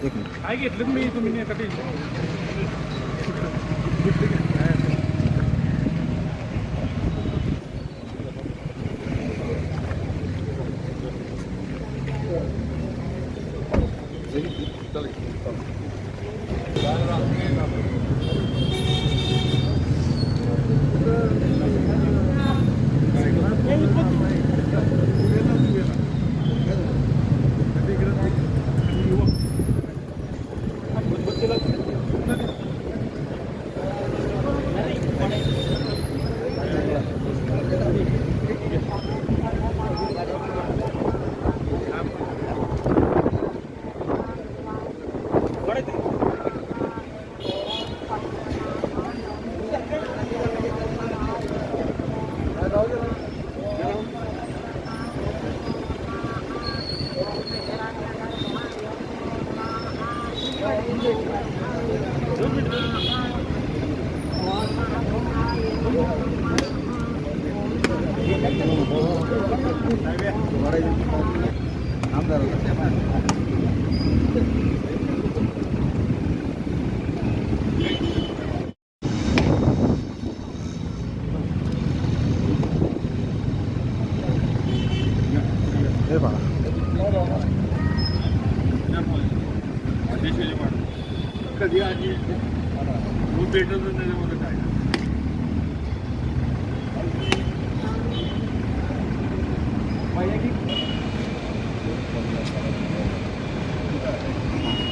एक मिनिट. काय घेतलं मी तुम्ही नाही आता टेन्शन हे बघा कधी आधी दूध भेटत नाही त्याच्यामध्ये काय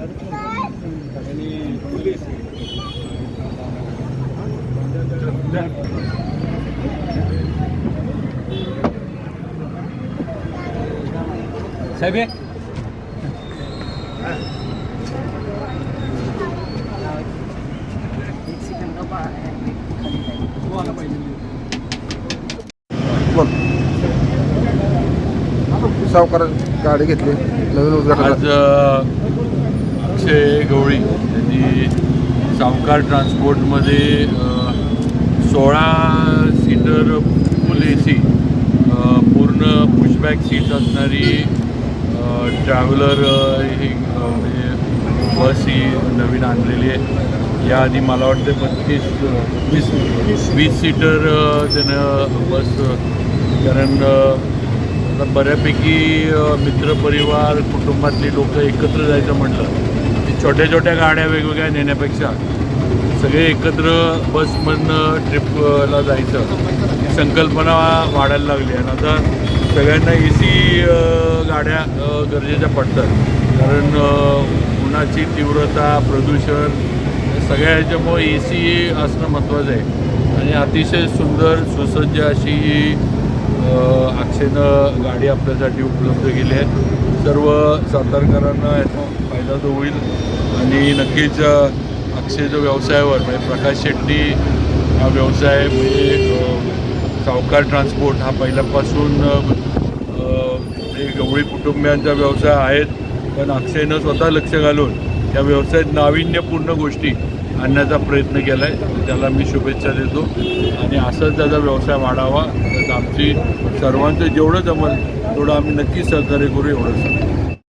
आणि पोलीस साहेब सावकार गाडी घेतली. नवीन उद्घाटन. आज अक्षय गवळी यांनी सावकार ट्रान्सपोर्टमध्ये सोळा सीटर फुल ए सी पूर्ण पुशबॅक सीट असणारी ट्रॅव्हलर ही म्हणजे बस ही नवीन आणलेली आहे. याआधी मला वाटतं बत्तीस वीस वीस सीटर त्यानं बस कारण आता बऱ्यापैकी मित्रपरिवार कुटुंबातली लोक एकत्र जायचं म्हटलं म्हणजे छोट्या छोट्या गाड्या वेगवेगळ्या नेण्यापेक्षा सगळे एकत्र बसमधनं ट्रिपला जायचं. ही संकल्पना वाढायला लागली आणि आता सगळ्यांना ए सी गाड्या गरजेच्या पडतात. कारण उन्हाची तीव्रता प्रदूषण सगळ्या ह्याच्यामुळे ए सी असणं महत्त्वाचं आहे. आणि अतिशय सुंदर सुसज्ज अशी ही अक्षयनं गाडी आपल्यासाठी उपलब्ध केली आहे सर्व सातारकरांना याचा फायदा तो होईल आणि नक्कीच अक्षय अक्षयच्या व्यवसायावर म्हणजे प्रकाश शेट्टी हा व्यवसाय म्हणजे सावकार ट्रान्सपोर्ट हा पहिल्यापासून म्हणजे गवळी कुटुंबियांचा व्यवसाय आहेत. पण अक्षयनं स्वतः लक्ष घालून या व्यवसायात नाविन्यपूर्ण गोष्टी आणण्याचा प्रयत्न केला आहे त्याला मी शुभेच्छा देतो. आणि असंच त्याचा व्यवसाय वाढावा. तर आमची सर्वांचं जेवढं जमल तेवढं आम्ही नक्कीच सहकार्य करू एवढंच.